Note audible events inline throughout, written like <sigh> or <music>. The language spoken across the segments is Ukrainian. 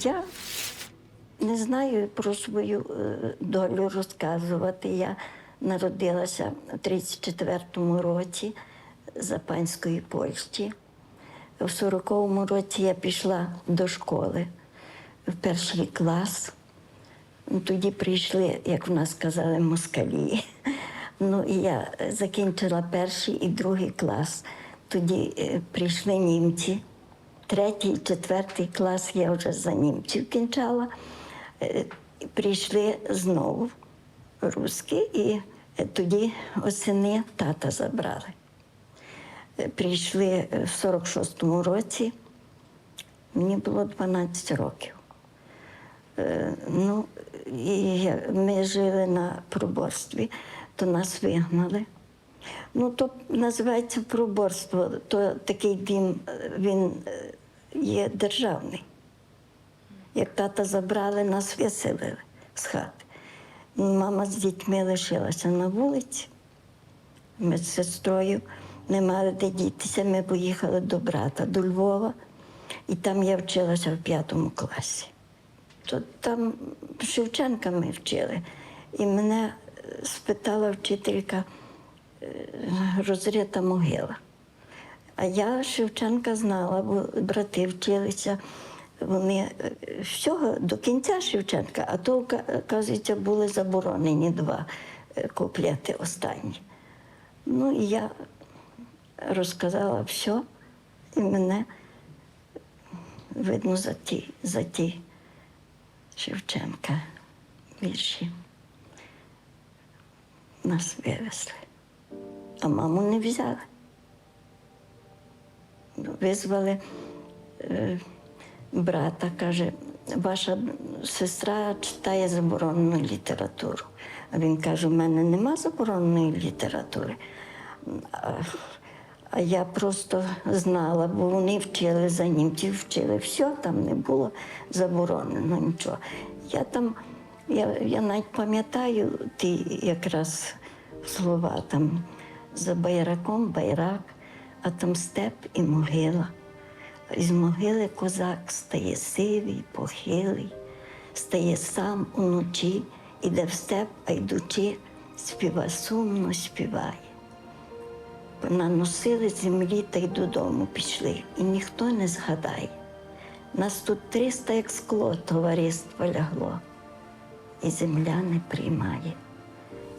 Я не знаю про свою е, долю розказувати. Я народилася в 34-му році за Польщі. В 40-му році я пішла до школи в перший клас. Тоді прийшли, як в нас казали, москалі. Ну і я закінчила перший і другий клас. Тоді е, прийшли німці. Третій, четвертий клас я вже за німців кінчала. Е, Прийшли знову русські, і е, тоді осени тата забрали. Е, Прийшли в 46-му році, мені було 12 років. Ну, і ми жили на проборстві, то нас вигнали. Ну, то називається проборство, то такий дім, він е, є державний. Як тата забрали, нас виселили з хати. Мама з дітьми лишилася на вулиці. Ми з сестрою не мали де дітися. Ми поїхали до брата, до Львова, і там я вчилася в п'ятому класі. То там Шевченка ми вчили. І мене е, спитала вчителька розрита могила. А я Шевченка знала, бо брати вчилися. Вони е, всього до кінця Шевченка, а то, ка- оказується, були заборонені два е, куплети останні. Ну і я розказала все, і мене видно за ті, за ті Шевченка вірші. Нас вивезли, а маму не взяли. Визвали е, брата, каже, ваша сестра читає заборонену літературу. А він каже, у мене нема забороненої літератури. А, а я просто знала, бо вони вчили за німців, вчили все, там не було заборонено нічого. Я там, я, я навіть пам'ятаю ті якраз слова там за байраком байрак, а там степ і могила. Із могили козак стає сивий, похилий, стає сам уночі, іде в степ, а йдучи, співа сумно співає. Наносили землі та й додому пішли, і ніхто не згадає. Нас тут триста як скло товариства лягло. і земля не приймає.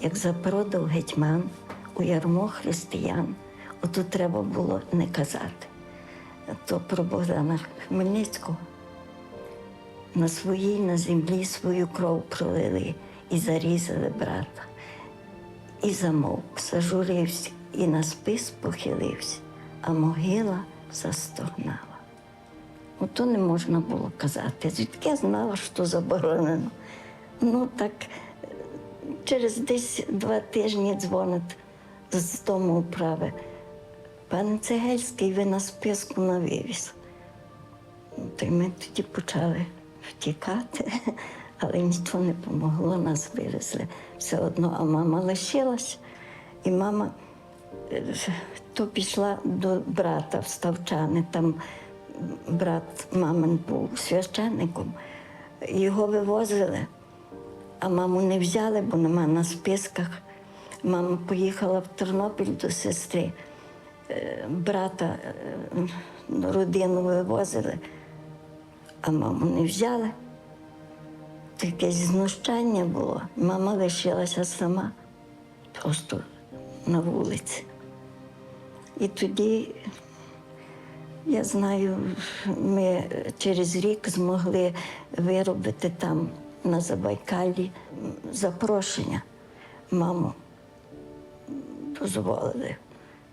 Як запродав гетьман у ярмо християн, отут треба було не казати. То про Богдана Хмельницького на своїй на землі свою кров пролили і зарізали брата. І замовк, зажурився, і на спис похилився, а могила застогнала. Ото не можна було казати. Звідки я знала, що заборонено. Ну так через десь два тижні дзвонить з дому управи. Пане Цегельський, ви на списку на вивіз. То й ми тоді почали втікати, <laughs> але нічого не помогло, нас вивезли все одно, а мама лишилась. І мама е, то пішла до брата в Ставчани. Там брат мамин був священником. Його вивозили, а маму не взяли, бо нема на списках. Мама поїхала в Тернопіль до сестри. Е, Брата е, родину вивозили, а маму не взяли. Якесь знущання було. Мама лишилася сама, просто на вулиці. І тоді, я знаю, ми через рік змогли виробити там на Забайкалі запрошення. Маму дозволили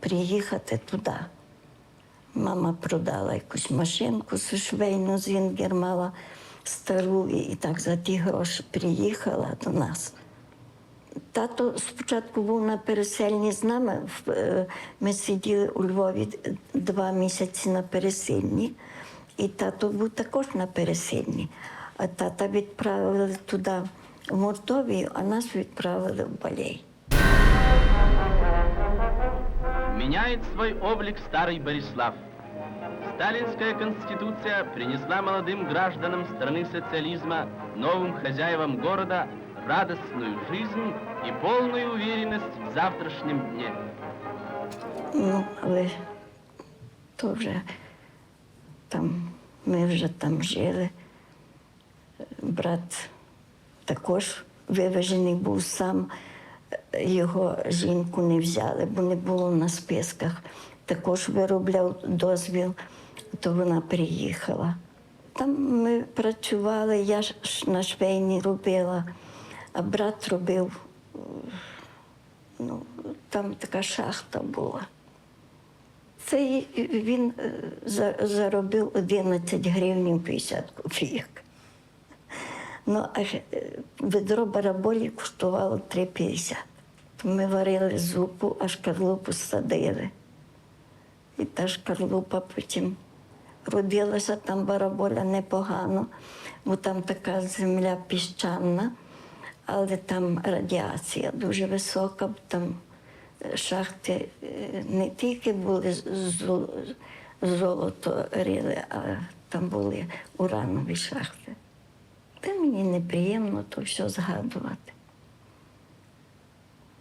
приїхати туди. Мама продала якусь машинку швейну Зінгер мала стару, і і так за ті гроші приїхала до нас. Тато спочатку був на пересильні з нами. Е, Ми сиділи у Львові два місяці на пересильні, і тато був також на пересильні. А тата відправили туди, в Мордовію, а нас відправили в Балей. Меняет свой облик старый Борислав. Сталинская конституция принесла молодым гражданам страны социализма, новым хозяевам города, радостную жизнь и полную уверенность в завтрашнем дне. Ну, але то вже там, ми вже там жили. Брат також вивезений був сам. Його жінку не взяли, бо не було на списках. Також виробляв дозвіл, то вона приїхала. Там ми працювали, я ж на швейні робила, а брат робив, ну, там така шахта була. Це він е, заробив 11 гривень 50 копійок. Ну, а е, ведро бараболі коштувало 3,50. Ми варили зупу, а шкарлупу садили. І та шкарлупа потім родилася там бараболя непогано, бо там така земля піщана, але там радіація дуже висока, бо там е, шахти е, не тільки були золото рили, а там були уранові шахти. Та мені неприємно то все згадувати.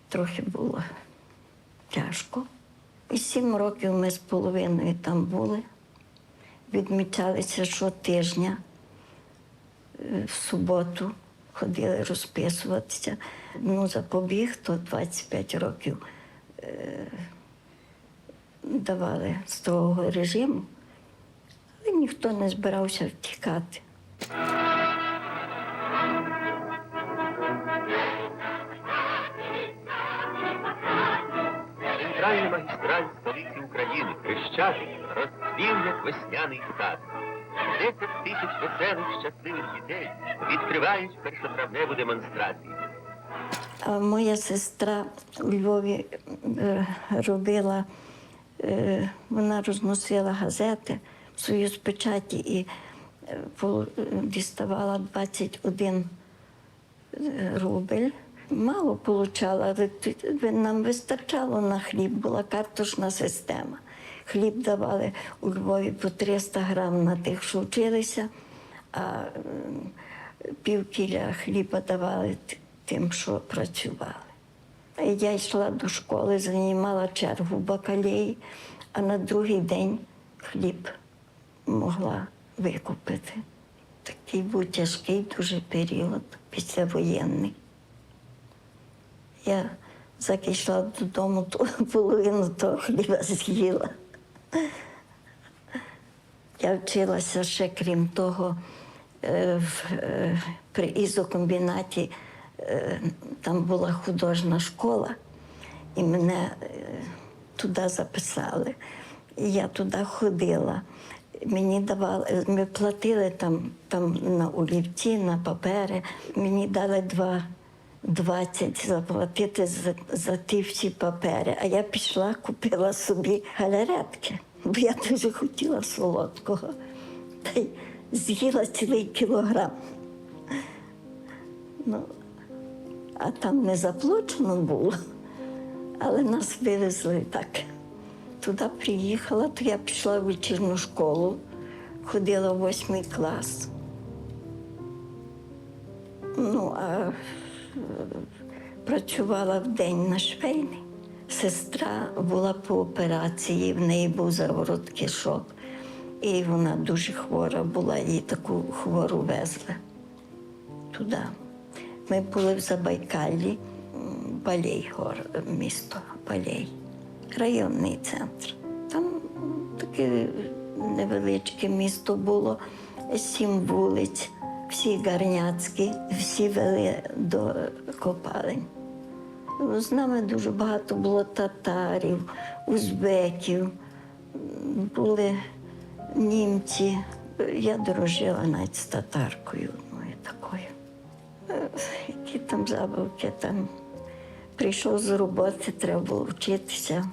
Трохи було тяжко. І сім років ми з половиною там були. Відмічалися щотижня е, в суботу, ходили розписуватися. Ну, запобіг, то 25 років е, давали строгого режиму, але ніхто не збирався втікати. Хрещатик розцвів, як весняний сад. Десять тисяч веселих щасливих дітей відкривають першотравневу демонстрацію. Моя сестра у Львові е, робила, е, вона розносила газети в Союз печаті і е, діставала 21 е, рубль. Мало получала, але нам вистачало на хліб, була картошна система. Хліб давали у Львові по 300 грам на тих, що вчилися, а ем, пів кіля хліба давали тим, що працювали. Я йшла до школи, займала чергу в бакалеї, а на другий день хліб могла викупити. Такий був тяжкий дуже період післявоєнний. Я як йшла додому, то <laughs> половину того хліба з'їла. Я вчилася ще, крім того, е, в, е, при ізокомбінаті е, там була художня школа, і мене туди записали. І я туди ходила. Мені давали, ми платили там, там на олівці, на папери. Мені дали два. 20 заплатити за, за ті всі папери. А я пішла, купила собі галеретки, бо я дуже хотіла солодкого. Та й з'їла цілий кілограм. Ну, а там не заплачено було, але нас вивезли так. Туди приїхала, то я пішла в вечірню школу, ходила в восьмий клас. Ну, а працювала в день на швейний. Сестра була по операції, в неї був заворот кишок. І вона дуже хвора була, її таку хвору везли туди. Ми були в Забайкаллі, м, Балей, місто Балей, районний центр. Там таке невеличке місто було, сім вулиць, всі гарняцькі, всі вели до копалень. З нами дуже багато було татарів, узбеків, були німці. Я дружила навіть з татаркою одною такою. Е, Які там забавки там. Прийшов з роботи, треба було вчитися.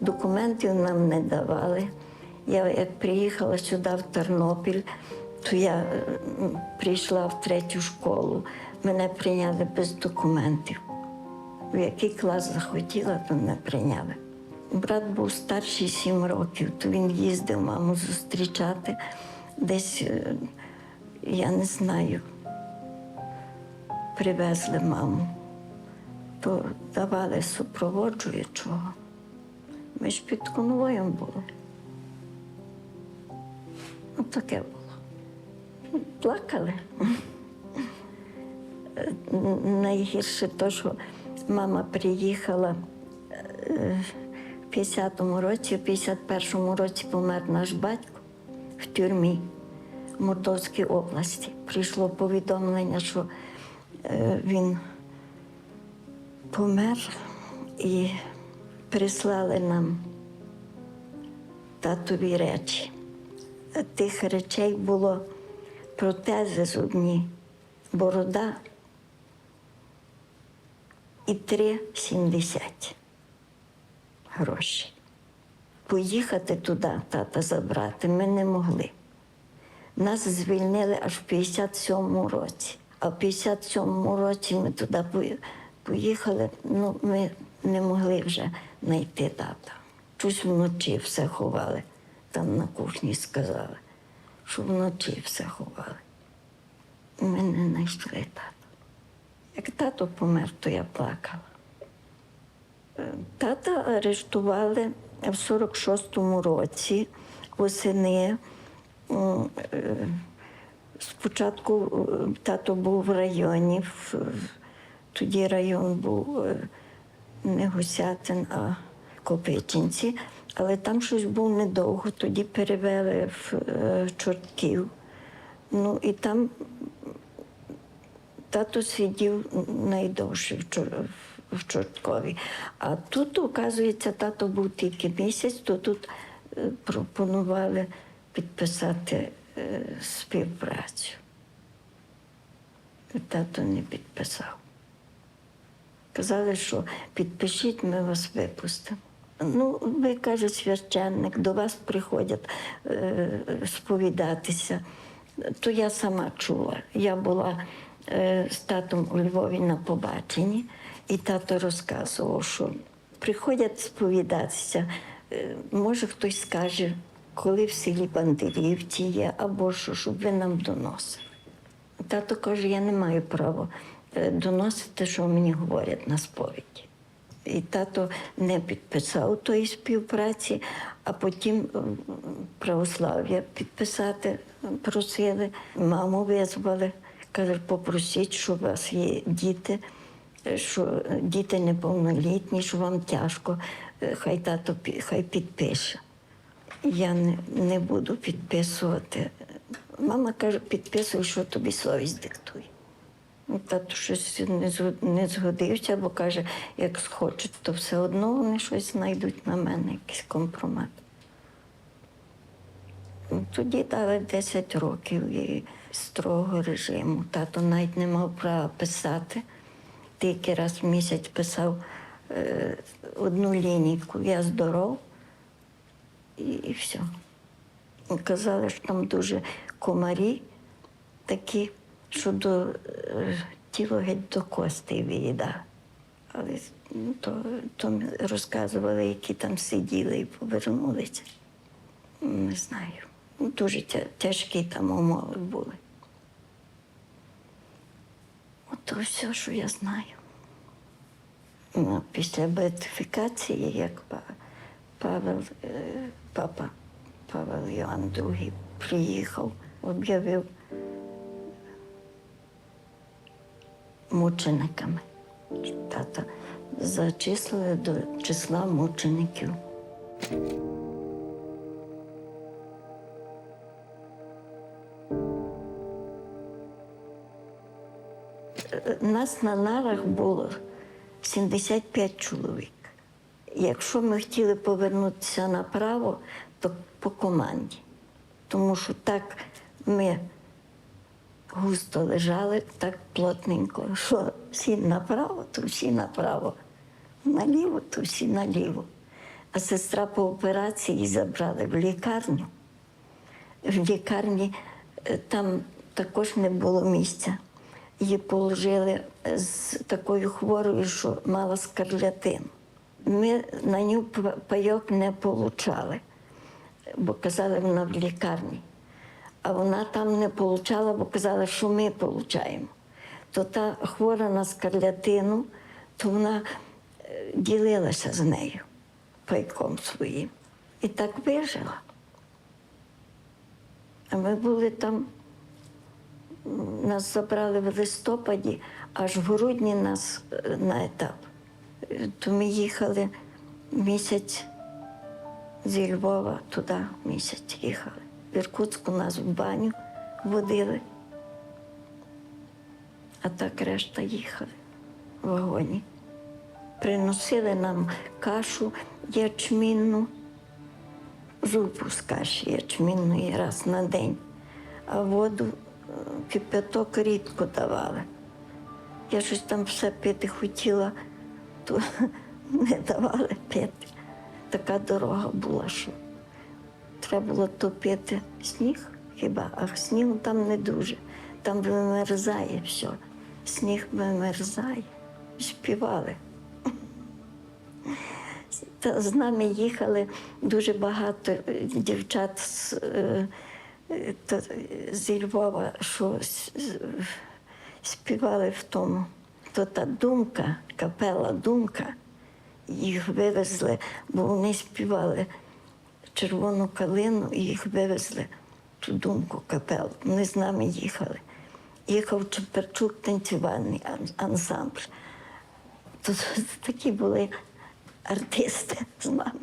Документів нам не давали. Я як приїхала сюди, в Тернопіль, то я е, прийшла в третю школу. Мене прийняли без документів. В який клас захотіла, то не прийняли. Брат був старший сім років, то він їздив маму зустрічати. Десь, е, я не знаю, привезли маму, то давали супроводжуючого. Ми ж під конвоєм були. Ну, таке було. Плакали. Найгірше те, що мама приїхала е, в 50-му році, в 51-му році помер наш батько в тюрмі в Мордовській області. Прийшло повідомлення, що е, він помер і прислали нам татові речі. Тих речей було протези зубні, борода і 3,70 гроші. Поїхати туди, тата забрати, ми не могли. Нас звільнили аж в 57-му році. А в 57-му році ми туди поїхали, ну, ми не могли вже знайти тата. Щось вночі все ховали. Там на кухні сказали, що вночі все ховали. Ми не знайшли тата. Як тато помер, то я плакала. Е, Тата арештували в 46-му році восени. Е, Спочатку е, тато був в районі, тоді район був не Гусятин, а Копичинці, але там щось був недовго, тоді перевели в е, Чортків. Ну і там тато сидів найдовше в, Чор- в Чорткові. А тут, оказується, тато був тільки місяць, то тут е, пропонували підписати е, співпрацю. І Тато не підписав. Казали, що підпишіть, ми вас випустимо. Ну, ви кажуть, священник, до вас приходять е, сповідатися. То я сама чула. Я була е, з татом у Львові на побаченні, і тато розказував, що приходять сповідатися. Е, може, хтось скаже, коли в селі Бандерівці є, або що, щоб ви нам доносили. Тато каже, я не маю права е, доносити, що мені говорять на сповіді. І тато не підписав тої співпраці, а потім православ'я підписати просили. Маму визвали. Каже, попросіть, що у вас є діти, що діти неповнолітні, що вам тяжко, е, хай тато хай підпише. Я не, не буду підписувати. Мама каже, підписуй, що тобі совість диктує. Тато щось не, згодився, бо каже, як схочуть, то все одно вони щось знайдуть на мене, якийсь компромат. Ну, Тоді дали 10 років і строгого режиму. Тато навіть не мав права писати. Тільки раз в місяць писав е, одну лінійку Я здоров і, і все. Казали, що там дуже комарі такі, що до е, тіло геть до костей виїдав. Але ну, то, то розказували, які там сиділи і повернулися. Не знаю. Ну, Дуже тя- тяжкі там умови були. Ото все, що я знаю. Ну, після беатифікації, як Павел, е, папа Павел Йоанн II приїхав, об'явив мучениками. Тата зачислили до числа мучеників. Нас на нарах було 75 чоловік. Якщо ми хотіли повернутися направо, то по команді. Тому що так ми густо лежали, так плотненько, що всі направо, то всі направо, наліво, то всі наліво. А сестра по операції забрали в лікарню. В лікарні е, там також не було місця. Її положили з такою хворою, що мала скарлятину. Ми на нього пайок не получали, бо казали, вона в лікарні. А вона там не получала, бо казали, що ми получаємо. То та хвора на скарлятину, то вона е, ділилася з нею пайком своїм. І так вижила. А ми були там, нас забрали в листопаді, аж в грудні нас е, на етап. То ми їхали місяць зі Львова туди місяць їхали. В Іркутську нас в баню водили, а так решта їхали в вагоні. Приносили нам кашу ячмінну, зупу з каші ячмінної раз на день, а воду е, кипяток рідко давали. Я щось там все пити хотіла, то <laughs> не давали пити. Така дорога була, що треба було топити сніг хіба, а снігу там не дуже. Там вимерзає все. Сніг вимерзає. Співали. Та з нами їхали дуже багато е, дівчат з, е, е, зі Львова, що співали в тому. То та думка, капела думка, їх вивезли, бо вони співали червону калину і їх вивезли ту думку капелу. Вони з нами їхали. Їхав Чеперчук танцювальний ан- ансамбль. То <laughs> такі були артисти з нами.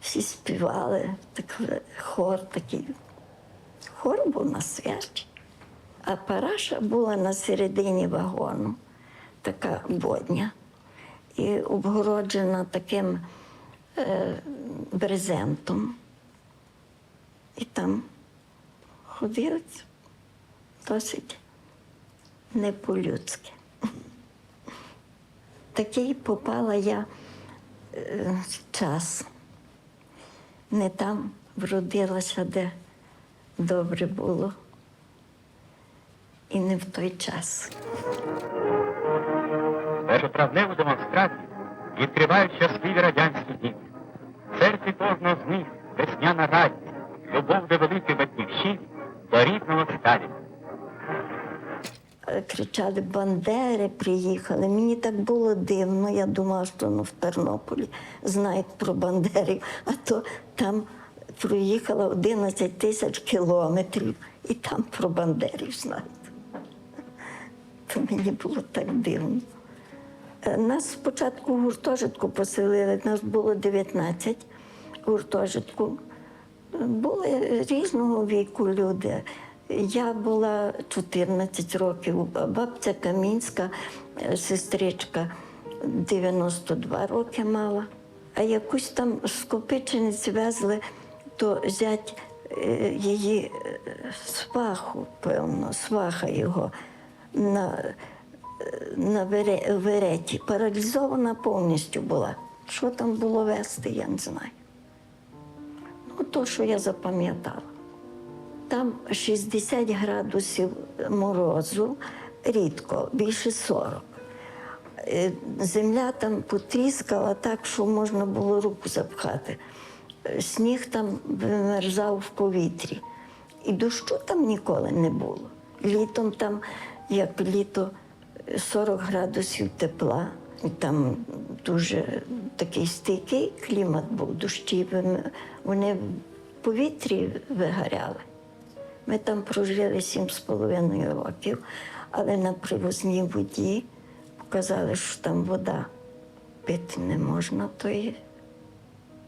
Всі співали, так, хор такий. Хор був на святі. А параша була на середині вагону, така бодня, і обгороджена таким е, брезентом. І там ходили досить не по-людськи. Такий попала я е, час. Не там вродилася, де добре було, і не в той час. Першотравневу демонстрацію відкривають щасливі радянські дні. В серці кожного з них весняна радість, любов до великої батьківщини, до рідного Сталіна. Е, кричали Бандери приїхали. Мені так було дивно. Я думала, що ну, в Тернополі знають про Бандерів, а то там проїхала 11 тисяч кілометрів і там про Бандерів знають. То мені було так дивно. Е, Нас спочатку в гуртожитку поселили, нас було 19 в гуртожитку. Були різного віку люди. Я була 14 років, бабця Камінська, е, сестричка, 92 роки мала. А якусь там скопичениць везли, то зять е, її сваху, певно, сваха його на, на вереті. Паралізована повністю була. Що там було вести, я не знаю. Ну, то, що я запам'ятала. Там 60 градусів морозу, рідко, більше 40. Е, Земля там потріскала так, що можна було руку запхати. Е, Сніг там вимерзав в повітрі. І дощу там ніколи не було. Літом там, як літо, 40 градусів тепла. Там дуже такий стійкий клімат був, дощі вони в повітрі вигоряли. Ми там прожили сім з половиною років, але на привозній воді показали, що там вода пити не можна тої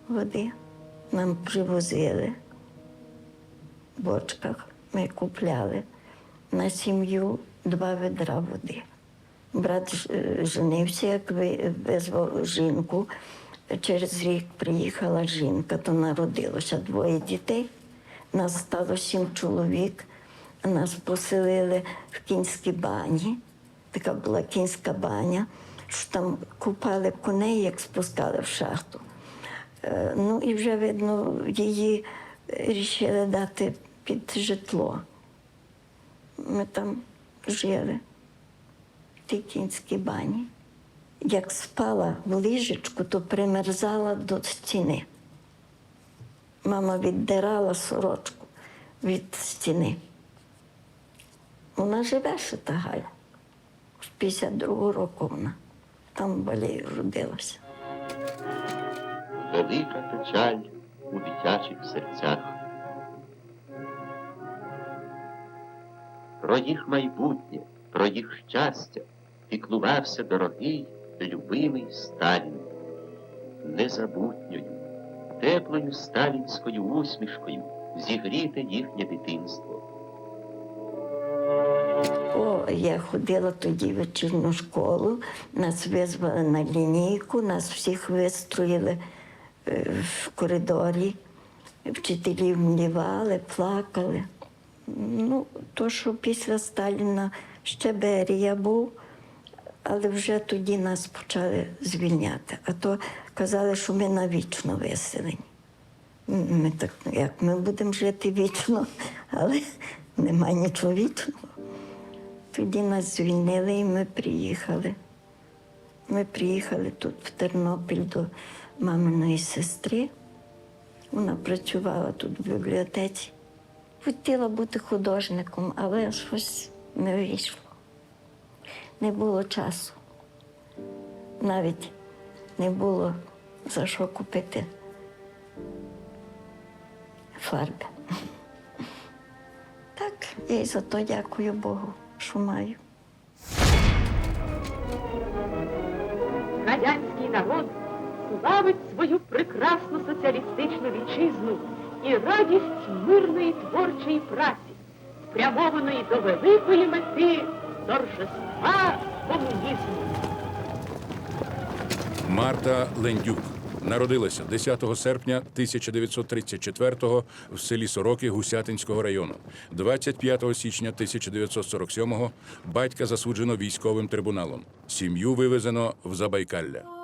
води. Нам привозили в бочках, ми купляли на сім'ю два ведра води. Брат е, женився, як визвав жінку. Через рік приїхала жінка, то народилося двоє дітей. Нас стало сім чоловік. Нас поселили в кінській бані. Така була кінська баня, що там купали коней, як спускали в шахту. Е, Ну і вже видно, її рішили дати під житло. Ми там жили тій бані. Як спала в ліжечку, то примерзала до стіни. Мама віддирала сорочку від стіни. Вона живе ще та Галя. З 52-го року вона. Там в Балії родилася. велика печаль у дитячих серцях. Про їх майбутнє, про їх щастя піклувався дорогий, любимий Сталін. Незабутньою, теплою сталінською усмішкою зігріте їхнє дитинство. О, я ходила тоді в вечірню школу, нас визвали на лінійку, нас всіх вистроїли е, в коридорі. Вчителі млівали, плакали. Ну, то, що після Сталіна ще Берія був, але вже тоді нас почали звільняти. А то казали, що ми навічно виселені. Ми так, як ми будемо жити вічно, але немає нічого вічного. Тоді нас звільнили і ми приїхали. Ми приїхали тут, в Тернопіль, до маминої сестри. Вона працювала тут в бібліотеці. Хотіла бути художником, але щось не вийшло. Не було часу. Навіть не було за що купити фарби. <laughs> Так, я й за то дякую Богу, що маю. радянський народ славить свою прекрасну соціалістичну вітчизну і радість мирної творчої праці, спрямованої до великої мети торжества комунізму. Марта Лендюк народилася 10 серпня 1934-го в селі Сороки Гусятинського району. 25 січня 1947-го батька засуджено військовим трибуналом. Сім'ю вивезено в Забайкалля.